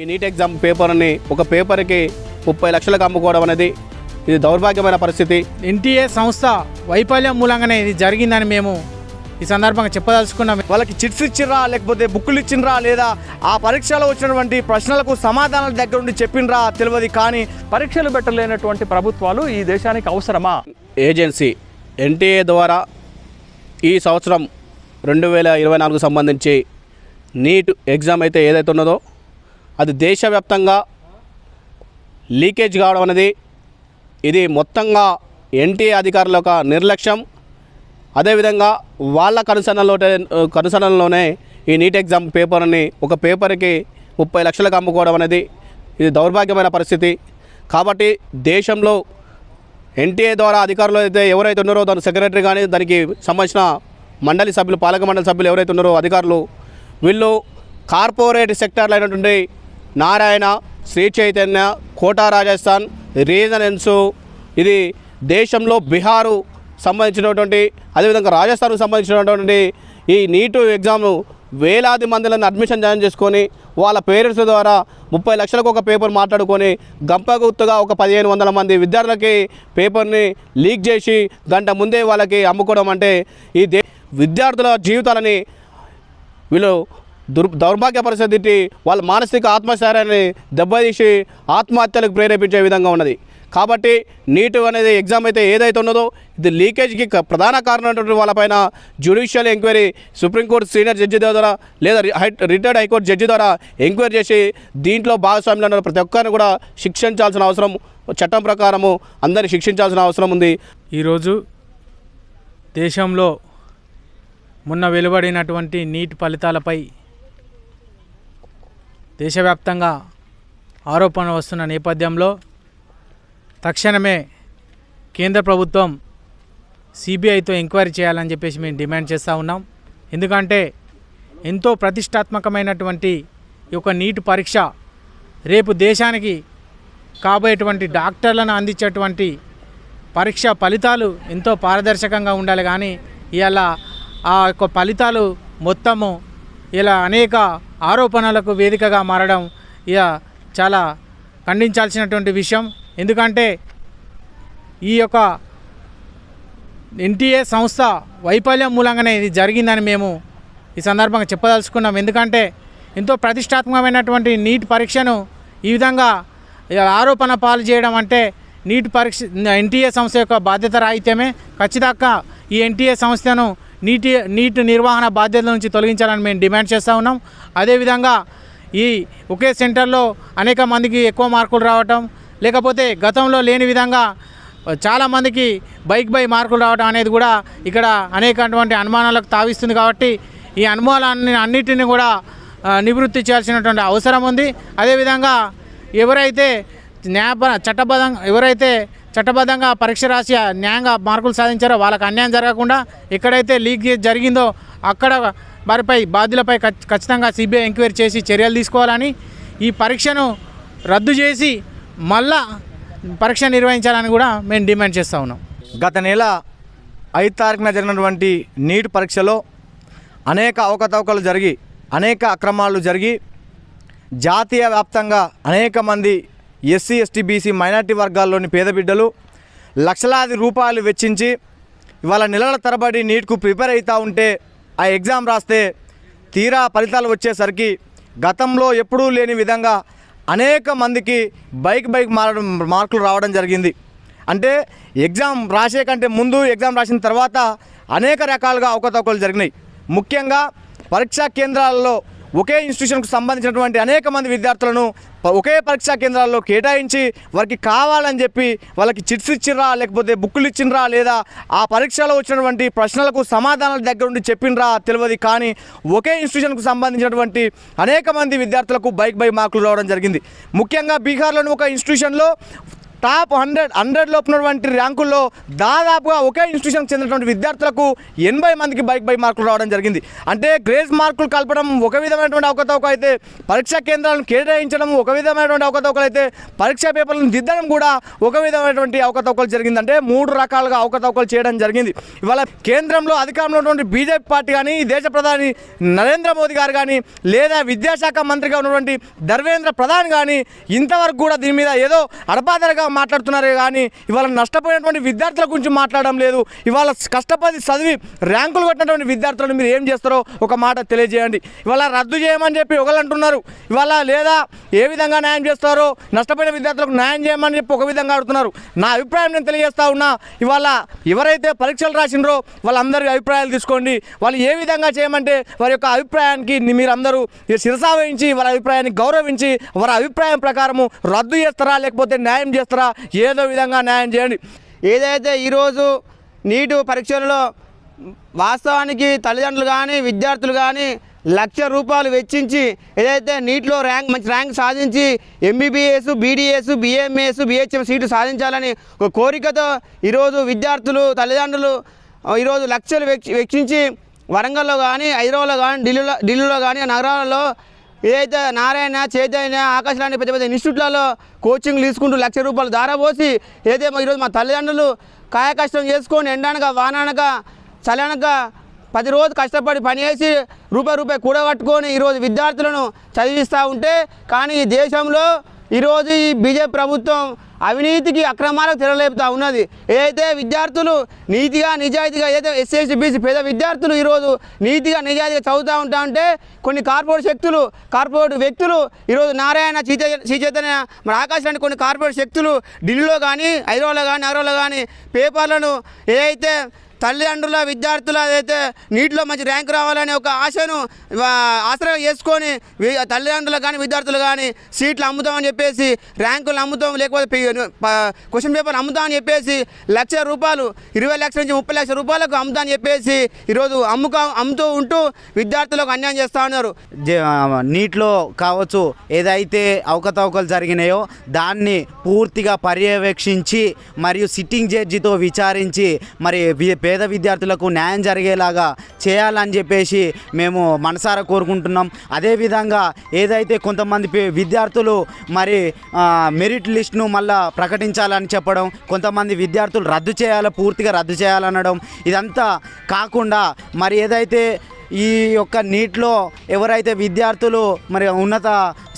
ఈ NEET exam పేపర్ని ఒక పేపర్కి ముప్పై లక్షలకు అమ్ముకోవడం అనేది ఇది దౌర్భాగ్యమైన పరిస్థితి. ఎన్టీఏ సంస్థ వైఫల్యం మూలంగానే ఇది జరిగిందని మేము ఈ సందర్భంగా చెప్పదలుచుకున్నాం. వాళ్ళకి చిట్స్ ఇచ్చిర్రా లేకపోతే బుక్కులు ఇచ్చిండ్రా లేదా ఆ పరీక్షలో వచ్చినటువంటి ప్రశ్నలకు సమాధానాల దగ్గర ఉండి చెప్పిండ్రా తెలియదు. కానీ పరీక్షలు పెట్టలేనటువంటి ప్రభుత్వాలు ఈ దేశానికి అవసరమా? ఏజెన్సీ ఎన్టీఏ ద్వారా ఈ సంవత్సరం రెండు వేల ఇరవై నాలుగు సంబంధించి నీట్ ఎగ్జామ్ అయితే ఏదైతే ఉన్నదో అది దేశవ్యాప్తంగా లీకేజ్ కావడం అనేది ఇది మొత్తంగా ఎన్టీఏ అధికారుల యొక్క నిర్లక్ష్యం. అదేవిధంగా వాళ్ళ కనుసరణలో కనుసరణలోనే ఈ నీట్ ఎగ్జామ్ పేపర్ని ఒక పేపర్కి ముప్పై లక్షలకు అమ్ముకోవడం అనేది ఇది దౌర్భాగ్యమైన పరిస్థితి. కాబట్టి దేశంలో ఎన్టీఏ ద్వారా అధికారులు అయితే ఎవరైతే ఉన్నారో దాని సెక్రటరీ కానీ దానికి సంబంధించిన మండలి సభ్యులు పాలక మండలి సభ్యులు ఎవరైతే ఉన్నారో అధికారులు వీళ్ళు కార్పొరేట్ సెక్టార్లు అయినటువంటి నారాయణ శ్రీ చైతన్య కోటా రాజస్థాన్ రీజనెన్స్ ఇది దేశంలో బీహారు సంబంధించినటువంటి అదేవిధంగా రాజస్థాన్కు సంబంధించినటువంటి ఈ నీటు ఎగ్జామ్ను వేలాది మందిలను అడ్మిషన్ జాయిన్ చేసుకొని వాళ్ళ పేరెంట్స్ ద్వారా ముప్పై లక్షలకు ఒక పేపర్ మాట్లాడుకొని గంపగుత్తుగా ఒక పదిహేను వందల మంది విద్యార్థులకి పేపర్ని లీక్ చేసి గంట ముందే వాళ్ళకి అమ్ముకోవడం అంటే ఈ దే విద్యార్థుల జీవితాలని వీళ్ళు దుర్ దౌర్భాగ్య పరిస్థితి వాళ్ళ మానసిక ఆత్మశైర్యాన్ని దెబ్బతీసి ఆత్మహత్యలకు ప్రేరేపించే విధంగా ఉన్నది. కాబట్టి నీటు అనేది ఎగ్జామ్ అయితే ఏదైతే ఉన్నదో ఇది లీకేజ్కి క- ప్రధాన కారణమైనటువంటి వాళ్ళపైన judicial enquiry supreme court senior judge ద్వారా లేదా రి- high retired high court judge ద్వారా ఎంక్వైరీ చేసి దీంట్లో భాగస్వామ్యంలో ప్రతి ఒక్కరిని కూడా శిక్షించాల్సిన అవసరం చట్టం ప్రకారము అందరిని శిక్షించాల్సిన అవసరం ఉంది. ఈరోజు దేశంలో మొన్న వెలువడినటువంటి నీట్ ఫలితాలపై దేశవ్యాప్తంగా ఆరోపణలు వస్తున్న నేపథ్యంలో తక్షణమే కేంద్ర ప్రభుత్వం సిబిఐతో ఎంక్వైరీ చేయాలని చెప్పేసి మేము డిమాండ్ చేస్తూ ఉన్నాం. ఎందుకంటే ఎంతో ప్రతిష్టాత్మకమైనటువంటి ఈ యొక్క నీట్ పరీక్ష రేపు దేశానికి కాబోయేటువంటి డాక్టర్లను అందించేటువంటి పరీక్ష ఫలితాలు ఎంతో పారదర్శకంగా ఉండాలి కానీ ఇవాళ ఆ యొక్క ఫలితాలు మొత్తము ఇలా అనేక ఆరోపణలకు వేదికగా మారడం ఇక చాలా ఖండించాల్సినటువంటి విషయం. ఎందుకంటే ఈ యొక్క ఎన్టీఏ సంస్థ వైఫల్యం మూలంగానే ఇది జరిగిందని మేము ఈ సందర్భంగా చెప్పదలుచుకున్నాం. ఎందుకంటే ఎంతో ప్రతిష్టాత్మకమైనటువంటి నీట్ పరీక్షను ఈ విధంగా ఆరోపణ పాలు చేయడం అంటే నీట్ పరీక్ష ఎన్టీఏ సంస్థ యొక్క బాధ్యత రాహిత్యమే ఖచ్చితంగా ఈ ఎన్టీఏ సంస్థను నీటి నీటి నిర్వహణ బాధ్యతల నుంచి తొలగించాలని మేము డిమాండ్ చేస్తూ ఉన్నాం. అదేవిధంగా ఈ ఒకే సెంటర్లో అనేక మందికి ఎక్కువ మార్కులు రావటం లేకపోతే గతంలో లేని విధంగా చాలామందికి బైక్ బై మార్కులు రావడం అనేది కూడా ఇక్కడ అనేకటువంటి అనుమానాలకు తావిస్తుంది కాబట్టి ఈ అనుమానాన్ని అన్నిటిని కూడా నివృత్తి చేయాల్సినటువంటి అవసరం ఉంది. అదేవిధంగా ఎవరైతే న్యాయ చట్టబద్ధంగా ఎవరైతే చట్టబద్ధంగా పరీక్ష రాసి న్యాయంగా మార్కులు సాధించారో వాళ్ళకి అన్యాయం జరగకుండా ఎక్కడైతే లీక్ జరిగిందో అక్కడ వారిపై బాధ్యులపై ఖచ్చితంగా సిబిఐ ఎంక్వైరీ చేసి చర్యలు తీసుకోవాలని ఈ పరీక్షను రద్దు చేసి మళ్ళా పరీక్ష నిర్వహించాలని కూడా మేము డిమాండ్ చేస్తూ ఉన్నాం. గత నెల ఐదు తారీఖున జరిగినటువంటి నీట్ పరీక్షలో అనేక అవకతవకలు జరిగి అనేక అక్రమాలు జరిగి జాతీయ వ్యాప్తంగా అనేక మంది ఎస్సీ ఎస్టీ బీసీ మైనార్టీ వర్గాల్లోని పేద బిడ్డలు లక్షలాది రూపాయలు వెచ్చించి ఇవాళ నెలల తరబడి నీట్కు ప్రిపేర్ అవుతూ ఉంటే ఆ ఎగ్జామ్ రాస్తే తీరా ఫలితాలు వచ్చేసరికి గతంలో ఎప్పుడూ లేని విధంగా అనేక మందికి బైక్ బైక్ మారడం మార్కులు రావడం జరిగింది. అంటే ఎగ్జామ్ రాసే కంటే ముందు ఎగ్జామ్ రాసిన తర్వాత అనేక రకాలుగా అవకతవకలు జరిగినాయి. ముఖ్యంగా పరీక్షా కేంద్రాలలో ఒకే ఇన్స్టిట్యూషన్కు సంబంధించినటువంటి అనేక మంది విద్యార్థులను ఒకే పరీక్షా కేంద్రాల్లో కేటాయించి వారికి కావాలని చెప్పి వాళ్ళకి చిట్స్ ఇచ్చిర్రా లేకపోతే బుక్కులు ఇచ్చిండ్రా లేదా ఆ పరీక్షలో వచ్చినటువంటి ప్రశ్నలకు సమాధానాల దగ్గర ఉండి చెప్పిండ్రా తెలియదు. కానీ ఒకే ఇన్స్టిట్యూషన్కు సంబంధించినటువంటి అనేక మంది విద్యార్థులకు బైక్ బై మార్కులు రావడం జరిగింది. ముఖ్యంగా బీహార్లోని ఒక ఇన్స్టిట్యూషన్లో టాప్ హండ్రెడ్ హండ్రెడ్ లోపు ఉన్నటువంటి ర్యాంకుల్లో దాదాపుగా ఒకే ఇన్స్టిట్యూషన్కి చెందినటువంటి విద్యార్థులకు ఎనభై మందికి బైక్ బై మార్కులు రావడం జరిగింది. అంటే గ్రేస్ మార్కులు కలపడం ఒక విధమైనటువంటి అవకతవక అయితే పరీక్షా కేంద్రాలను కేటాయించడం ఒక విధమైనటువంటి అవకతవకలు అయితే పరీక్షా పేపర్లను దిద్దడం కూడా ఒక విధమైనటువంటి అవకతవకలు జరిగింది. అంటే మూడు రకాలుగా అవకతవకలు చేయడం జరిగింది. ఇవాళ కేంద్రంలో అధికారంలో ఉన్నటువంటి బీజేపీ పార్టీ కానీ ఈ దేశ ప్రధాని నరేంద్ర మోదీ గారు కానీ లేదా విద్యాశాఖ మంత్రిగా ఉన్నటువంటి ధర్మేంద్ర ప్రధాన్ కానీ ఇంతవరకు కూడా దీని మీద ఏదో అడపాదరగా మాట్లాడుతున్నారే కానీ ఇవాళ నష్టపోయినటువంటి విద్యార్థుల గురించి మాట్లాడడం లేదు. ఇవాళ కష్టపడి చదివి ర్యాంకులు కొట్టినటువంటి విద్యార్థులను మీరు ఏం చేస్తారో ఒక మాట తెలియజేయండి. ఇవాళ రద్దు చేయమని చెప్పి ఒకళ్ళు అంటున్నారు ఇవాళ లేదా ఏ విధంగా న్యాయం చేస్తారో నష్టపోయిన విద్యార్థులకు న్యాయం చేయమని చెప్పి ఒక విధంగా అడుగుతున్నారు. నా అభిప్రాయం నేను తెలియజేస్తా ఉన్నా ఇవాళ ఎవరైతే పరీక్షలు రాసినరో వాళ్ళందరి అభిప్రాయాలు తీసుకోండి. వాళ్ళు ఏ విధంగా చేయమంటే వారి యొక్క అభిప్రాయానికి మీరు మీరందరూ శిరసావహించి వారి అభిప్రాయాన్ని గౌరవించి వారి అభిప్రాయం ప్రకారము రద్దు చేస్తారా లేకపోతే న్యాయం చేస్తారా ఏదో విధంగా న్యాయం చేయండి. ఏదైతే ఈరోజు నీటు పరీక్షలలో వాస్తవానికి తల్లిదండ్రులు కానీ విద్యార్థులు కానీ లక్ష రూపాయలు వెచ్చించి ఏదైతే నీటిలో ర్యాంక్ మంచి ర్యాంక్ సాధించి MBBS BDS BMS BHM seat సాధించాలని ఒక కోరికతో ఈరోజు విద్యార్థులు తల్లిదండ్రులు ఈరోజు లక్షలు వెచ్చించి వరంగల్లో కానీ హైదరాబాద్లో కానీ ఢిల్లీలో ఢిల్లీలో కానీ నగరాలలో ఏదైతే నారాయణ చైతన్య ఆకాశాన్ని పెద్ద పెద్ద ఇన్స్టిట్యూట్లలో కోచింగ్లు తీసుకుంటూ లక్ష రూపాయలు ధారపోసి ఏదైతే ఈరోజు మా తల్లిదండ్రులు కాయకష్టం చేసుకొని ఎండానక వానానక చలనక పది రోజు కష్టపడి పనిచేసి రూపాయి రూపాయి కూడగట్టుకొని ఈరోజు విద్యార్థులను చదివిస్తూ ఉంటే కానీ ఈ దేశంలో ఈరోజు ఈ బీజేపీ ప్రభుత్వం అవినీతికి అక్రమాలకు తెరలేపుతా ఉన్నది. ఏదైతే విద్యార్థులు నీతిగా నిజాయితీగా ఏదైతే ఎస్సీ బీసీ పేద విద్యార్థులు ఈరోజు నీతిగా నిజాయితీగా చదువుతూ ఉంటా ఉంటే కొన్ని కార్పొరేట్ శక్తులు కార్పొరేట్ వ్యక్తులు ఈరోజు నారాయణ చీచ చైతన్య మన ఆకాశ్ లాంటి కొన్ని కార్పొరేట్ శక్తులు ఢిల్లీలో కానీ హైదరాబాద్లో కానీ నగరంలో కానీ పేపర్లను ఏదైతే తల్లిదండ్రుల విద్యార్థులు ఏదైతే నీటిలో మంచి ర్యాంక్ రావాలనే ఒక ఆశను ఆశ్రయం చేసుకొని తల్లిదండ్రులు కానీ విద్యార్థులు కానీ సీట్లు అమ్ముతామని చెప్పేసి ర్యాంకులు అమ్ముతాం లేకపోతే క్వశ్చన్ పేపర్ అమ్ముతామని చెప్పేసి లక్ష రూపాయలు ఇరవై లక్షల నుంచి ముప్పై లక్షల రూపాయలకు అమ్ముతామని చెప్పేసి ఈరోజు అమ్ముక అమ్ముతూ ఉంటూ విద్యార్థులకు అన్యాయం చేస్తూ ఉన్నారు. జ- నీటిలో కావచ్చు ఏదైతే అవకతవకలు జరిగినాయో దాన్ని పూర్తిగా పర్యవేక్షించి మరియు సిట్టింగ్ జడ్జితో విచారించి మరి పేద విద్యార్థులకు న్యాయం జరిగేలాగా చేయాలని చెప్పేసి మేము మనసారా కోరుకుంటున్నాం. అదేవిధంగా ఏదైతే కొంతమంది పే- విద్యార్థులు మరి మెరిట్ లిస్ట్ను మళ్ళా ప్రకటించాలని చెప్పడం కొంతమంది విద్యార్థులు రద్దు చేయాలి పూర్తిగా రద్దు చేయాలనడం ఇదంతా కాకుండా మరి ఏదైతే ఈ యొక్క నీటిలో ఎవరైతే విద్యార్థులు మరి ఉన్నత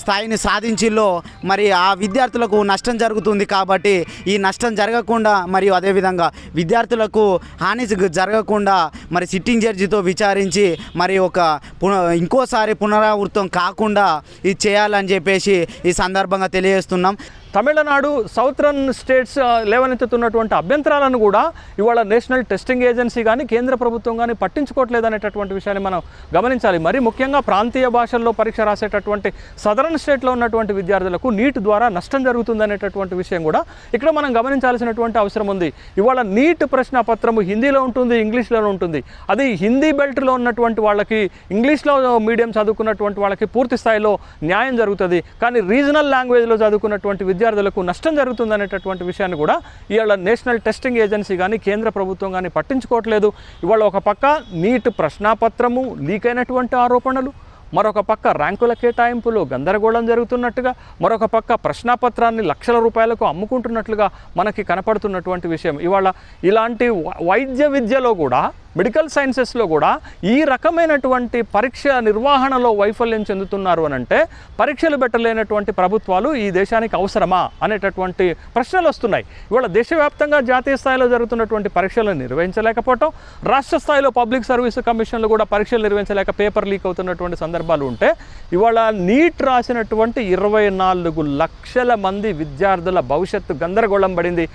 స్థాయిని సాధించిల్లో మరి ఆ విద్యార్థులకు నష్టం జరుగుతుంది కాబట్టి ఈ నష్టం జరగకుండా మరియు అదేవిధంగా విద్యార్థులకు హాని జరగకుండా మరి సిట్టింగ్ జడ్జితో విచారించి మరి ఒక పున ఇంకోసారి పునరావృతం కాకుండా ఇది చేయాలని చెప్పేసి ఈ సందర్భంగా తెలియజేస్తున్నాం. తమిళనాడు సౌత్రన్ స్టేట్స్ లేవనెత్తుతున్నటువంటి అభ్యంతరాలను కూడా ఇవాళ నేషనల్ టెస్టింగ్ ఏజెన్సీ కానీ కేంద్ర ప్రభుత్వం కానీ పట్టించుకోవట్లేదు అనేటటువంటి విషయాన్ని మనం గమనించాలి. మరి ముఖ్యంగా ప్రాంతీయ భాషల్లో పరీక్ష రాసేటటువంటి సదరన్ స్టేట్లో ఉన్నటువంటి విద్యార్థులకు నీట్ ద్వారా నష్టం జరుగుతుందనేటటువంటి విషయం కూడా ఇక్కడ మనం గమనించాల్సినటువంటి అవసరం ఉంది. ఇవాళ నీట్ ప్రశ్న పత్రము హిందీలో ఉంటుంది ఇంగ్లీష్లో ఉంటుంది. అది హిందీ బెల్ట్లో ఉన్నటువంటి వాళ్ళకి ఇంగ్లీష్లో మీడియం చదువుకున్నటువంటి వాళ్ళకి పూర్తి స్థాయిలో న్యాయం జరుగుతుంది. కానీ రీజనల్ లాంగ్వేజ్లో చదువుకున్నటువంటి విద్యార్థులకు నష్టం జరుగుతుంది అనేటటువంటి విషయాన్ని కూడా ఇవాళ నేషనల్ టెస్టింగ్ ఏజెన్సీ కానీ కేంద్ర ప్రభుత్వం కానీ పట్టించుకోవట్లేదు. ఇవాళ ఒక పక్క నీట్ ప్రశ్నాపత్రము లీక్ అయినటువంటి ఆరోపణలు మరొక పక్క ర్యాంకుల కేటాయింపులు గందరగోళం జరుగుతున్నట్టుగా మరొక పక్క ప్రశ్నాపత్రాన్ని లక్షల రూపాయలకు అమ్ముకుంటున్నట్లుగా మనకి కనపడుతున్నటువంటి విషయం. ఇవాళ ఇలాంటి వైద్య విద్యలో కూడా మెడికల్ సైన్సెస్లో కూడా ఈ రకమైనటువంటి పరీక్ష నిర్వహణలో వైఫల్యం చెందుతున్నారు అని అంటే పరీక్షలు పెట్టలేనటువంటి ప్రభుత్వాలు ఈ దేశానికి అవసరమా అనేటటువంటి ప్రశ్నలు వస్తున్నాయి. ఇవాళ దేశవ్యాప్తంగా జాతీయ స్థాయిలో జరుగుతున్నటువంటి పరీక్షలు నిర్వహించలేకపోవటం రాష్ట్ర స్థాయిలో పబ్లిక్ సర్వీస్ కమిషన్లు కూడా పరీక్షలు నిర్వహించలేక పేపర్ లీక్ అవుతున్నటువంటి సందర్భాలు ఉంటే ఇవాళ నీట్ రాసినటువంటి ఇరవై నాలుగు లక్షల మంది విద్యార్థుల భవిష్యత్తు గందరగోళం పడింది.